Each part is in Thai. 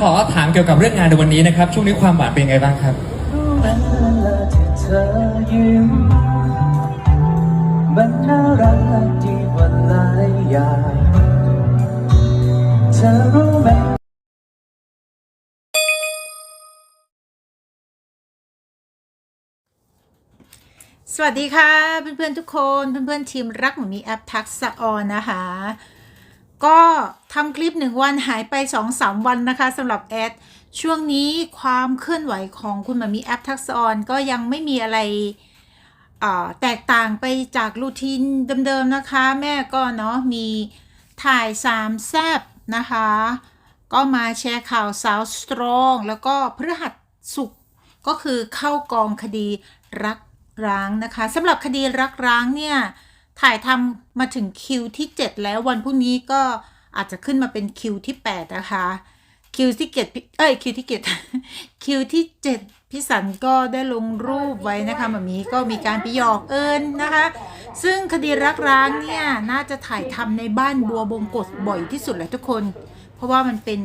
ขอถามเกี่ยวกับเรื่องงานในวันนี้นะครับ ช่วงนี้ความหวานเป็นไงบ้างครับรู้เวลาที่เธอยิ้มมันน่ารักดีกว่าหลายอย่างเธอรู้ไหมสวัสดีค่ะ เพื่อนๆทุกคนเพื่อนๆทีมรักหมอมีแอปทักษะออนนะคะ ก็ทำคลิปหนึ่งวันหายไป2อสวันนะคะสำหรับแอด ช่วงนี้ความเคลื่อนไหวของคุณมอมีแอปทักษออนก็ยังไม่มีอะไรแตกต่างไปจากรูทีนเดิมๆนะคะ แม่ก็เนาะมีถ่ายสามแซบนะคะ ก็มาแชร์ข่าวสาวสตรอง แล้วก็พฤหัสสุขก็คือเข้ากองคดีรักร้างนะคะสำหรับคดีรักร้างเนี่ย ถ่ายทำมาถึงคิวที่ 7 แล้ววันพรุ่งนี้ก็อาจจะขึ้นมาเป็นคิวที่ 8 นะคะ คิวที่เกตเอ้ยคิวที่เกตคิวที่ 7 พี่สันก็ได้ลงรูปไว้นะคะแบบนี้ก็มีการไปหยอกเอิญนะคะ ซึ่งคดีรักร้างเนี่ยน่าจะถ่ายทำในบ้านบัวบงกฎบ่อยที่สุดแหละทุกคน เพราะว่ามันเป็น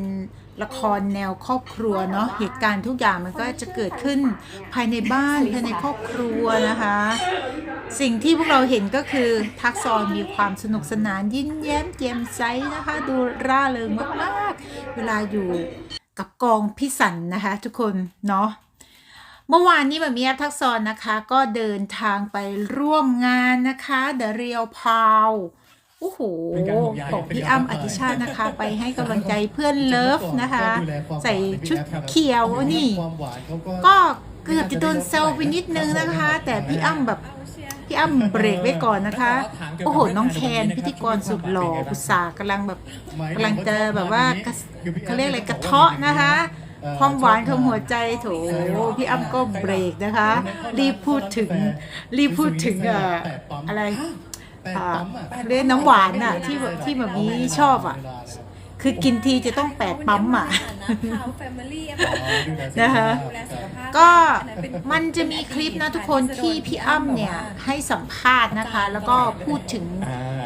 ละครแนวครอบครัวเนาะเหตุการณ์ทุกอย่างมันก็จะเกิดขึ้นภายในบ้านภายในครอบครัวนะคะ สิ่งที่พวกเราเห็นก็คือทักซอนมีความสนุกสนานยิ้มแย้มแจ่มใสนะคะ ดูร่าเริงมากๆ เวลาอยู่กับกองพี่สันนะคะ ทุกคนเนาะเมื่อวานนี้แบบมีแอปทักซอนนะคะ ก็เดินทางไปร่วมงานนะคะ The Real p o w โอ้โหเป็นการห่วงใยของเป็นพี่การอ้ำให้ออภัยธิชาตินะคะ ไปให้กำลังใจเพื่อนเลิฟนะคะดูแลความหวานใส่ชุดพี่แอฟครับเขียวนี่ความหวานเขาก็ก็เกือบจะโดนเซลไปนิดนึงนะคะ แต่พี่อ้ำแบบพี่อ้ำเบรกไว้ก่อนนะคะ โอ้โห น้องแคนพิธีกรสุดหล่ออุตส่าห์กำลังแบบกำลังจะแบบว่ากระเขาเรียกอะไรกระเทาะนะคะ ความหวานของหัวใจโถพี่อ้ำก็เบรกนะคะ รีบพูดถึงรีบพูดถึงเอ่ออะไร อ่าเรียกน้ำหวานน่ะที่แบบที่แบบนี้ชอบอะ คือกินทีจะต้องแปดปั๊มอะนะคะก็มันจะมีคลิปนะทุกคนที่พี่อ้ำเนี่ยให้สัมภาษณ์นะคะ แล้วก็พูดถึง อ่า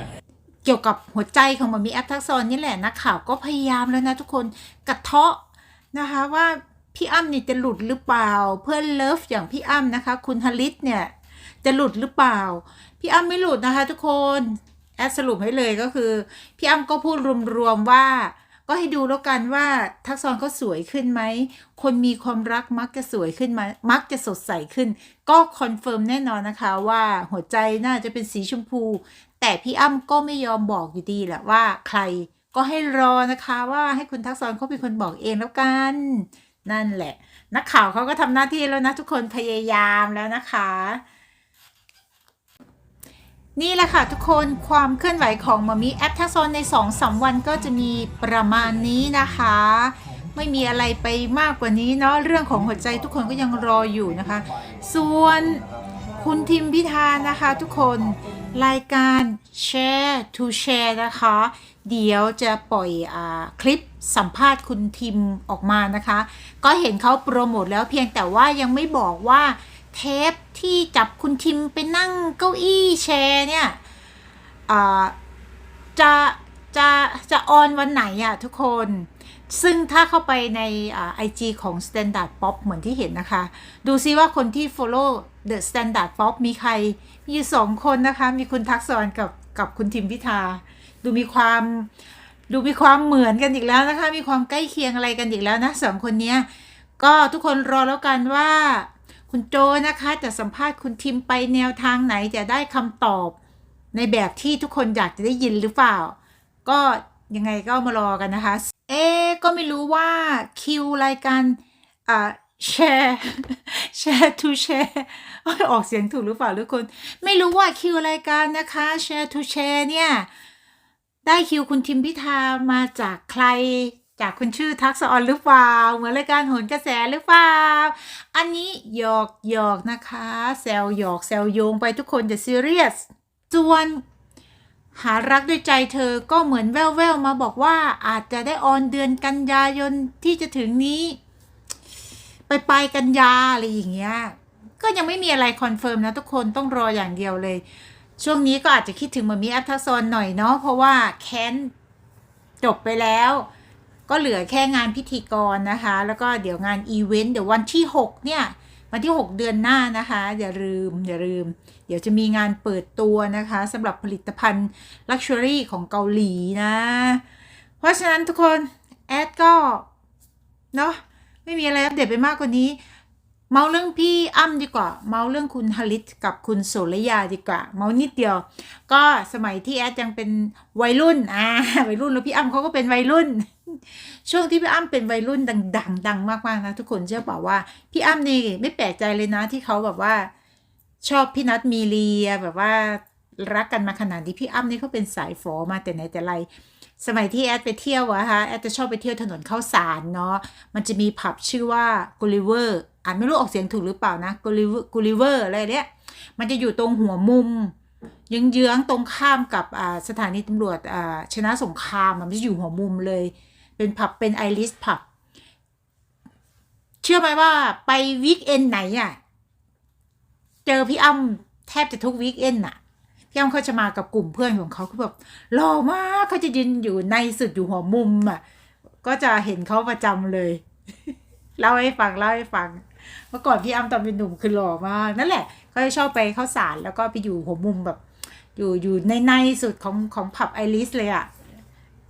เกี่ยวกับหัวใจของหมันมีแอปทักษรนี่แหละนักข่าวก็พยายามแล้วนะทุกคนกระเทาะนะคะว่าพี่อ้ำเนี่ยจะหลุดหรือเปล่า เพื่อนเลิฟอย่างพี่อ้ำนะคะ คุณฮลิตเนี่ย จะหลุดหรือเปล่า พี่อ้ำไม่หลุดนะคะทุกคนแอดสรุปให้เลยก็คือ พี่อ้ำก็พูดรวมๆว่า ก็ให้ดูแล้วกันว่าทักษรเขาสวยขึ้นไหม คนมีความรักมักจะสวยขึ้นมามักจะสดใสขึ้น ก็คอนเฟิร์มแน่นอนนะคะว่าหัวใจน่าจะเป็นสีชมพู แต่พี่อ้ำก็ไม่ยอมบอกอยู่ดีแหละว่าใครก็ให้รอนะคะว่าให้คุณทักษรเขาเป็นคนบอกเองแล้วกัน นั่นแหละ นักข่าวเขาก็ทำหน้าที่แล้วนะทุกคนพยายามแล้วนะคะ นี่แหละค่ะทุกคนความเคลื่อนไหวของมามีแอปทักซอนใน2อสวันก็จะมีประมาณนี้นะคะ ไม่มีอะไรไปมากกว่านี้เนาะเรื่องของหัวใจทุกคนก็ยังรออยู่นะคะ ส่วนคุณทิมพิธานะคะทุกคนรายการ Share to Share นะคะ เดี๋ยวจะปล่อยอคลิปสัมภาษณ์คุณทิมออกมานะคะ ก็เห็นเขาโปรโมทแล้วเพียงแต่ว่ายังไม่บอกว่า เทปที่จับคุณทิมไปนั่งเก้าอี้แชร์เนี่ยจะจะจะออนวันไหนอะทุกคน ซึ่งถ้าเข้าไปในไอจีของ Standard Pop เหมือนที่เห็นนะคะ ดูซิว่าคนที่ follow The Standard Pop มีใคร มีสองคนนะคะ มีคุณทักษรกับกับคุณทิมพิธา ดูมีความดูมีความเหมือนกันอีกแล้วนะคะ มีความใกล้เคียงอะไรกันอีกแล้วนะสองคนนี้ก็ทุกคนรอแล้วกันว่า คุณโจนะคะจะสัมภาษณ์คุณทิมไปแนวทางไหนจะได้คำตอบ ในแบบที่ทุกคนอยากจะได้ยินหรือเปล่า ก็ยังไงก็มารอกันนะคะ เอ๊ก็ไม่รู้ว่าคิวรายการอ่าแชร์แชร์ทูแชร์ออกเสียงถูกหรือเปล่าทุกคน ไม่รู้ว่าคิวรายการนะคะแชร์ทูแชร์เนี่ย ได้คิวคุณทิมพิธามาจากใคร จากคุณชื่อทักษออนหรือเปล่า เหมือนรายการโหนกระแสหรือเปล่า อันนี้หยอกหยอกนะคะแซวหยอกแซวโยงไปทุกคนจะซีเรียสส่วนหารักด้วยใจเธอก็เหมือนแว่วๆมาบอกว่าอาจจะได้ออนเดือนกันยายนที่จะถึงนี้ ไปไปลายกันยาอะไรอย่างเงี้ย ก็ยังไม่มีอะไรคอนเฟิร์มนะทุกคนต้องรออย่างเดียวเลย ช่วงนี้ก็อาจจะคิดถึงมามีแอปทักซอนหน่อยเนาะเพราะว่าแค้นจบไปแล้ว ก็เหลือแค่งานพิธีกรนะคะ แล้วก็เดี๋ยวงานอีเวนต์เดี๋ยววันที่ 6 เนี่ย วันที่ 6 เดือนหน้านะคะอย่าลืมอย่าลืม เดี๋ยวจะมีงานเปิดตัวนะคะสำหรับผลิตภัณฑ์ลักชัวรี่ของเกาหลีนะ เพราะฉะนั้นทุกคนแอดก็เนาะไม่มีอะไรอัปเดตไปมากกว่านี้ เมาเรื่องพี่อ้ำดีกว่า เมาเรื่องคุณฮลิตกับคุณโสรยาดีกว่า เมานิดเดียว ก็สมัยที่แอดยังเป็นวัยรุ่นอ่าวัยรุ่นแล้วพี่อ้ำเขาก็เป็นวัยรุ่น ช่วงที่พี่อ้ำเป็นวัยรุ่นดังๆดังมากๆนะทุกคนเชื่อเปล่าว่าพี่อ้ำนี่ไม่แปลกใจเลยนะที่เขาแบบว่า ชอบพี่นัทมีเลียแบบว่ารักกันมาขนาดนี้พี่อ้ำนี่เขาเป็นสายฝอมาแต่ไหนแต่ไร สมัยที่แอดไปเที่ยวอะคะแอดจะชอบไปเที่ยวถนนข้าวสารเนาะมันจะมีผับชื่อว่ากูลิเวอร์อ่านไม่รู้ออกเสียงถูกหรือเปล่านะกูลิเวอร์กูลิเวอร์อะไรเนี้ยมันจะอยู่ตรงหัวมุมเยื้องตรงข้ามกับสถานีตำรวจชนะสงครามมันจะอยู่หัวมุมเลย เป็นผับเป็นไอริสผับ เชื่อไหมว่าไปวีคเอนไหนอะเจอพี่อ้ำแทบจะทุกวีคเอนอะพี่อ้ำเขาจะมากับกลุ่มเพื่อนของเขาคือแบบหล่อมากเขาจะยืนอยู่ในสุดอยู่หัวมุมอะก็จะเห็นเขาประจำเลยเล่าให้ฟังเล่าให้ฟัง เมื่อก่อนพี่อ้ำตอนเป็นหนุ่มคือหล่อมากนั่นแหละเขาจะชอบไปเข้าสารแล้วก็ไปอยู่หัวมุมแบบ อยู่อยู่ในในสุดของของผับไอริสเลยอะ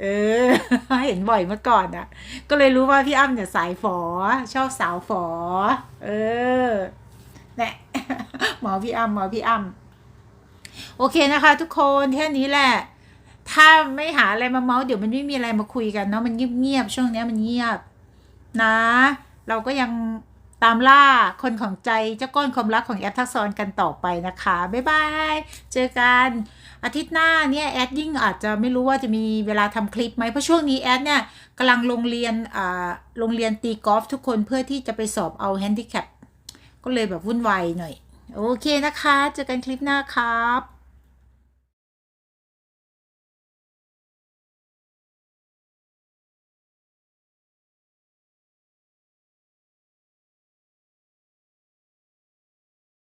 เออ เห็นบ่อยเมื่อก่อนอะก็เลยรู้ว่าพี่อ้ำเนี่ยสายฝอ ชอบสาวฝอ เออเนี่หมอพี่อ้ำหมอพี่อ้ำโอเคนะคะ ทุกคนแค่นี้แหละ ถ้าไม่หาอะไรมาเมาส์เดี๋ยวมันไม่มีอะไรมาคุยกันเนาะมันเงียบๆช่วงนี้มันเงียบ นะ เราก็ยังตามล่าคนของใจเจ้าก้อนความรักของแอปทักษรกันต่อไปนะคะ บ๊ายบาย เจอกัน อาทิตย์หน้าเนี่ยแอดยิ่งอาจจะไม่รู้ว่าจะมีเวลาทำคลิปไหมเพราะช่วงนี้แอดเนี่ยกำลังลงเรียนอ่าโรงเรียนตีกอล์ฟทุกคนเพื่อที่จะไปสอบเอาแฮนดิแคปก็เลยแบบวุ่นวายหน่อย โอเคนะคะ เจอกันคลิปหน้าครับ